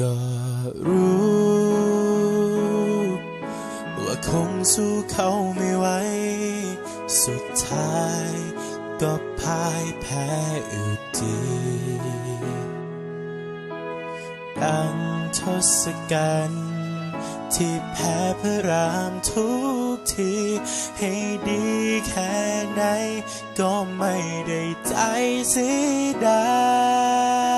ก็รู้ ว่าคงสู้เขาไม่ไหว สุดท้ายก็พ่ายแพ้อยู่ดีดังทศกัณฐ์ที่แพ้พระรามทุกที ให้ดีแค่ไหน ก็ไม่ได้ใจเสียดาย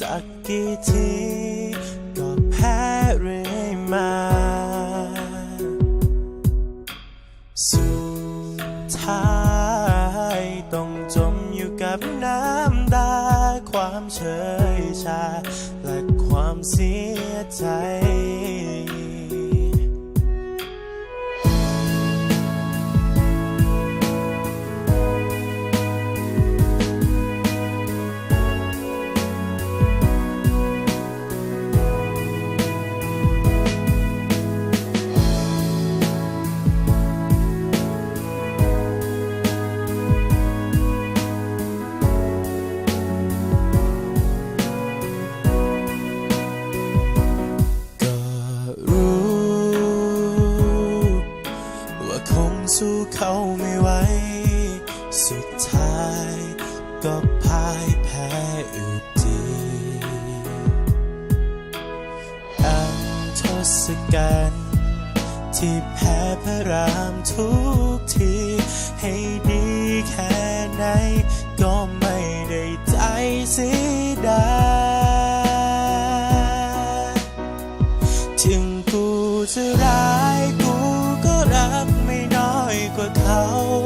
สักกี่ทีก็แพ้เรื่อยมาสุดท้ายต้องจมอยู่กับน้ำตาความเฉยชา และความเสียใจ เขาไม่ไหว สุดท้ายก็พ่ายแพ้อยู่ดีดังทศกัณฐ์ที่แพ้พระรามทุกที ให้ดีแค่ไหน ก็ไม่ได้ใจเสียดาย น้อ